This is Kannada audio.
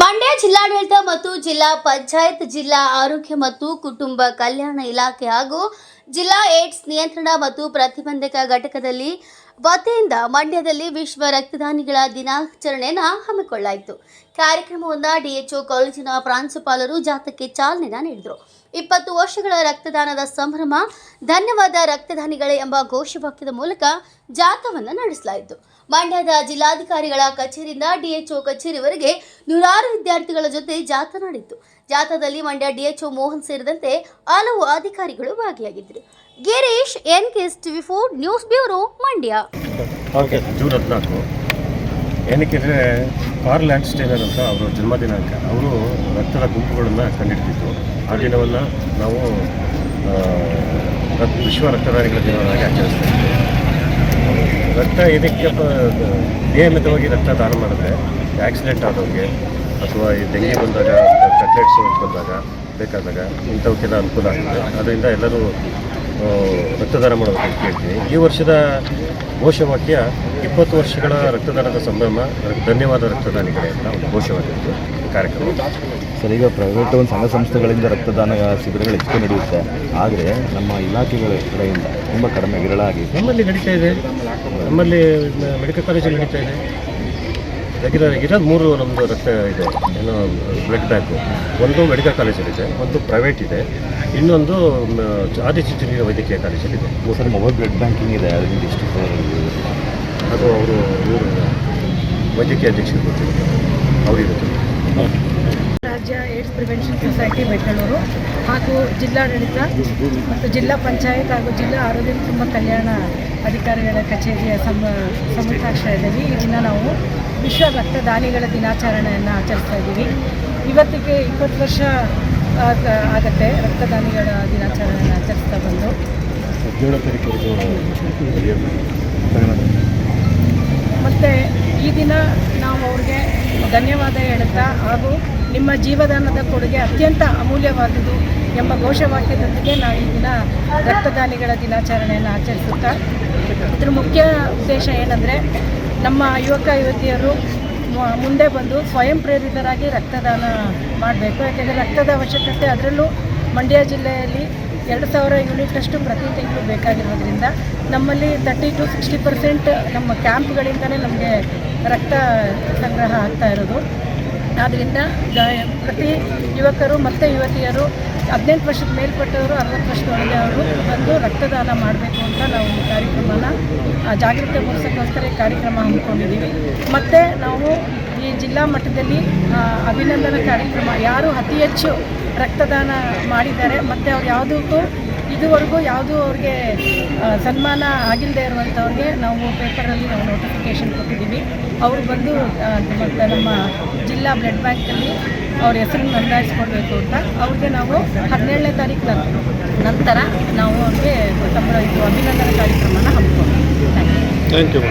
ಮಂಡ್ಯ ಜಿಲ್ಲಾಡಳಿತ ಮತ್ತು ಜಿಲ್ಲಾ ಪಂಚಾಯತ್, ಜಿಲ್ಲಾ ಆರೋಗ್ಯ ಮತ್ತು ಕುಟುಂಬ ಕಲ್ಯಾಣ ಇಲಾಖೆ ಹಾಗೂ ಜಿಲ್ಲಾ ಏಡ್ಸ್ ನಿಯಂತ್ರಣ ಮತ್ತು ಪ್ರತಿಬಂಧಕ ಘಟಕದಲ್ಲಿ ವತಿಯಿಂದ ಮಂಡ್ಯದಲ್ಲಿ ವಿಶ್ವ ರಕ್ತದಾನಿಗಳ ದಿನಾಚರಣೆಯನ್ನು ಹಮ್ಮಿಕೊಳ್ಳಲಾಯಿತು. ಕಾರ್ಯಕ್ರಮವನ್ನು ಡಿಎಚ್ಒ ಕಾಲೇಜಿನ ಪ್ರಾಂಶುಪಾಲರು ಜಾಥಾಕ್ಕೆ ಚಾಲನೆ ನೀಡಿದರು. ಇಪ್ಪತ್ತು ವರ್ಷಗಳ ರಕ್ತದಾನದ ಸಂಭ್ರಮ, ಧನ್ಯವಾದ ರಕ್ತದಾನಿಗಳೇ ಎಂಬ ಘೋಷವಾಕ್ಯದ ಮೂಲಕ ಜಾಥಾವನ್ನು ನಡೆಸಲಾಯಿತು. ಮಂಡ್ಯದ ಜಿಲ್ಲಾಧಿಕಾರಿಗಳ ಕಚೇರಿಯಿಂದ ಡಿಎಚ್ಒ ಕಚೇರಿವರೆಗೆ ನೂರಾರು ವಿದ್ಯಾರ್ಥಿಗಳ ಜೊತೆ ಜಾಥಾ ನಡೆಯಿತು. ಜಾಥಾದಲ್ಲಿ ಮಂಡ್ಯ ಡಿಎಚ್ಒ ಮೋಹನ್ ಸೇರಿದಂತೆ ಹಲವು ಅಧಿಕಾರಿಗಳು ಭಾಗಿಯಾಗಿದ್ದರು. Girish, N TV four news bureau, Mandya. Okay June ಹದಿನಾಲ್ಕು ಏನಕ್ಕೆ ಅಂದರೆ ಕಾರ್ಲ್ ಲ್ಯಾಂಡ್ಸ್ಟೈನರ್ ಅಂತ ಅವರ ಜನ್ಮ ದಿನಾಂಕ ಅವರು ರಕ್ತದ ಗುಂಪುಗಳನ್ನು ಕಂಡುಹಿಡಿದಿದ್ದು ಆ ದಿನವನ್ನು ನಾವು ರಕ್ತ ರಕ್- ವಿಶ್ವ ರಕ್ತದಾನಿಗಳ ದಿನವಾಗಿ ಆಚರಿಸ್ತಾ ಇದ್ದೀವಿ ರಕ್ತ ಏನಕ್ಕೆ ನಿಯಮಿತವಾಗಿ ರಕ್ತ ದಾನ ಮಾಡಿದ್ರೆ ಆಕ್ಸಿಡೆಂಟ್ ಆದವ್ರಿಗೆ ಅಥವಾ ಈ ಡೆಂಗಿ ಬಂದಾಗ ಕಟ್ಲೆಟ್ಸ್ ಬಂದಾಗ ಬೇಕಾದಾಗ ಇಂಥವಕ್ಕೆಲ್ಲ ಅನುಕೂಲ ಆಗುತ್ತೆ. ಅದರಿಂದ ಎಲ್ಲರೂ ರಕ್ತದಾನ ಮಾಡೋದಕ್ಕೆ ಕೇಳ್ತೀನಿ ಈ ವರ್ಷದ ಘೋಷವಾಕ್ಯ ಇಪ್ಪತ್ತು ವರ್ಷಗಳ ರಕ್ತದಾನದ ಸಂಭ್ರಮ ಧನ್ಯವಾದ ರಕ್ತದಾನಿಗಳೇ ಅಂತ ಒಂದು ಘೋಷವಾಗಿತ್ತು ಕಾರ್ಯಕ್ರಮ. ಸರ್ ಈಗ ಪ್ರೈವೇಟ್ ಒಂದು ಸಂಘ ಸಂಸ್ಥೆಗಳಿಂದ ರಕ್ತದಾನ ಶಿಬಿರಗಳು ಹೆಚ್ಚು ನಡೆಯುತ್ತೆ. ಆದರೆ ನಮ್ಮ ಇಲಾಖೆಗಳ ಕಡೆಯಿಂದ ತುಂಬ ಕಡಿಮೆ ವಿರಳ ಆಗಿದೆ. ನಮ್ಮಲ್ಲಿ ನಡೀತಾ ಇದೆ. ನಮ್ಮಲ್ಲಿ ಮೆಡಿಕಲ್ ಕಾಲೇಜಲ್ಲಿ ನಡೀತಾ ಇದೆ. ಯಾಕಂದರೆ ಇರೋದು ಮೂರು ನಮ್ಮದು ರಕ್ತ ಇದೆ. ಏನು ಬ್ಲಡ್ ಬ್ಯಾಂಕು ಒಂದು ಮೆಡಿಕಲ್ ಕಾಲೇಜಲ್ಲಿದೆ ಒಂದು ಪ್ರೈವೇಟ್ ಇದೆ. ಇನ್ನೊಂದು ಆದಿಚುಂಚನಗಿರಿ ವೈದ್ಯಕೀಯ ಕಾಲೇಜಲ್ಲಿದೆ ಸರ್ ಮೊಬೈಲ್ ಬ್ಲಡ್ ಬ್ಯಾಂಕಿಂಗ್ ಇದೆ ಅದರಿಂದ ಎಷ್ಟು ಅದು ಅವರು ಇವರು ವೈದ್ಯಕೀಯ ಅಧ್ಯಕ್ಷರು ಗೊತ್ತಿರುತ್ತೆ ಅವರಿರುತ್ತೆ ರಾಜ್ಯ ಏಡ್ಸ್ ಪ್ರಿವೆನ್ಷನ್ ಸೊಸೈಟಿ ಬೆಂಗಳೂರು ಹಾಗೂ ಜಿಲ್ಲಾಡಳಿತ ಮತ್ತು ಜಿಲ್ಲಾ ಪಂಚಾಯತ್ ಹಾಗೂ ಜಿಲ್ಲಾ ಆರೋಗ್ಯ ಕುಟುಂಬ ಕಲ್ಯಾಣ ಅಧಿಕಾರಿಗಳ ಕಚೇರಿಯ ಸಮ ಸಮುಖಾಶ್ರಯದಲ್ಲಿ ಈ ದಿನ ನಾವು ವಿಶ್ವ ರಕ್ತದಾನಿಗಳ ದಿನಾಚರಣೆಯನ್ನು ಆಚರಿಸ್ತಾ ಇದ್ದೀವಿ. ಇವತ್ತಿಗೆ ಇಪ್ಪತ್ತು ವರ್ಷ ಆಗ, ಆಗತ್ತೆ ರಕ್ತದಾನಿಗಳ ದಿನಾಚರಣೆಯನ್ನು ಆಚರಿಸ್ತಾ ಬಂದು. ಮತ್ತು ಈ ದಿನ ನಾವು ಅವ್ರಿಗೆ ಧನ್ಯವಾದ ಹೇಳುತ್ತಾ ಹಾಗೂ ನಿಮ್ಮ ಜೀವದಾನದ ಕೊಡುಗೆ ಅತ್ಯಂತ ಅಮೂಲ್ಯವಾದುದು ಎಂಬ ಘೋಷವಾಕ್ಯದೊಂದಿಗೆ ನಾವು ಈ ದಿನ ರಕ್ತದಾನಿಗಳ ದಿನಾಚರಣೆಯನ್ನು ಆಚರಿಸುತ್ತಾ ಇದ್ರ ಮುಖ್ಯ ಉದ್ದೇಶ ಏನಂದರೆ ನಮ್ಮ ಯುವಕ ಯುವತಿಯರು ಮುಂದೆ ಬಂದು ಸ್ವಯಂ ಪ್ರೇರಿತರಾಗಿ ರಕ್ತದಾನ ಮಾಡಬೇಕು. ಯಾಕೆಂದರೆ ರಕ್ತದ ಅವಶ್ಯಕತೆ ಅದರಲ್ಲೂ ಮಂಡ್ಯ ಜಿಲ್ಲೆಯಲ್ಲಿ ಎರಡು ಸಾವಿರ ಯೂನಿಟಷ್ಟು ಪ್ರತಿ ತಿಂಗಳು ಬೇಕಾಗಿರೋದ್ರಿಂದ ನಮ್ಮಲ್ಲಿ ತರ್ಟಿ ಟು ಸಿಕ್ಸ್ಟಿ ಪರ್ಸೆಂಟ್ ನಮ್ಮ ಕ್ಯಾಂಪ್ಗಳಿಂದಲೇ ನಮಗೆ ರಕ್ತ ಸಂಗ್ರಹ ಆಗ್ತಾ ಇರೋದು. ಆದ್ದರಿಂದ ಪ್ರತಿ ಯುವಕರು ಮತ್ತು ಯುವತಿಯರು ಹದಿನೆಂಟು ವರ್ಷದ ಮೇಲ್ಪಟ್ಟವರು ಅರವತ್ತು ವರ್ಷದ ಒಳಗೆಯವರು ಬಂದು ರಕ್ತದಾನ ಮಾಡಬೇಕು ಅಂತ ನಾವು ಕಾರ್ಯಕ್ರಮನ ಆ, ಜಾಗೃತಿ ಮೂಡಿಸೋಕ್ಕೋಸ್ಕರ ಈ ಕಾರ್ಯಕ್ರಮ ಹಮ್ಮಿಕೊಂಡಿದ್ದೀವಿ. ಮತ್ತು ನಾವು ಈ ಜಿಲ್ಲಾ ಮಟ್ಟದಲ್ಲಿ ಅಭಿನಂದನಾ ಕಾರ್ಯಕ್ರಮ. ಯಾರು ಅತಿ ಹೆಚ್ಚು ರಕ್ತದಾನ ಮಾಡಿದ್ದಾರೆ, ಮತ್ತು ಅವ್ರು ಯಾವುದಕ್ಕೂ ಇದುವರೆಗೂ ಯಾವುದೂ ಅವ್ರಿಗೆ ಸನ್ಮಾನ ಆಗಿಲ್ಲದೆ ಇರುವಂಥವ್ರಿಗೆ ನಾವು ಪೇಪರಲ್ಲಿ ನಾವು ನೋಟಿಫಿಕೇಷನ್ ಕೊಟ್ಟಿದ್ದೀವಿ. ಅವರು ಬಂದು ನಮ್ಮ ಜಿಲ್ಲಾ ಬ್ಲಡ್ ಬ್ಯಾಂಕಲ್ಲಿ ಅವ್ರ ಹೆಸರನ್ನು ನೋಂದಾಯಿಸ್ಕೊಳ್ಬೇಕು ಅಂತ. ಅವ್ರಿಗೆ ನಾವು ಹದಿನೇಳನೇ ತಾರೀಕು ನಂತರ ನಾವು ಅವ್ರಿಗೆ ಇದು ಅಭಿನಂದನಾ ಕಾರ್ಯಕ್ರಮನ ಹಮ್ಮಿಕೊಂಡು ಥ್ಯಾಂಕ್ ಯು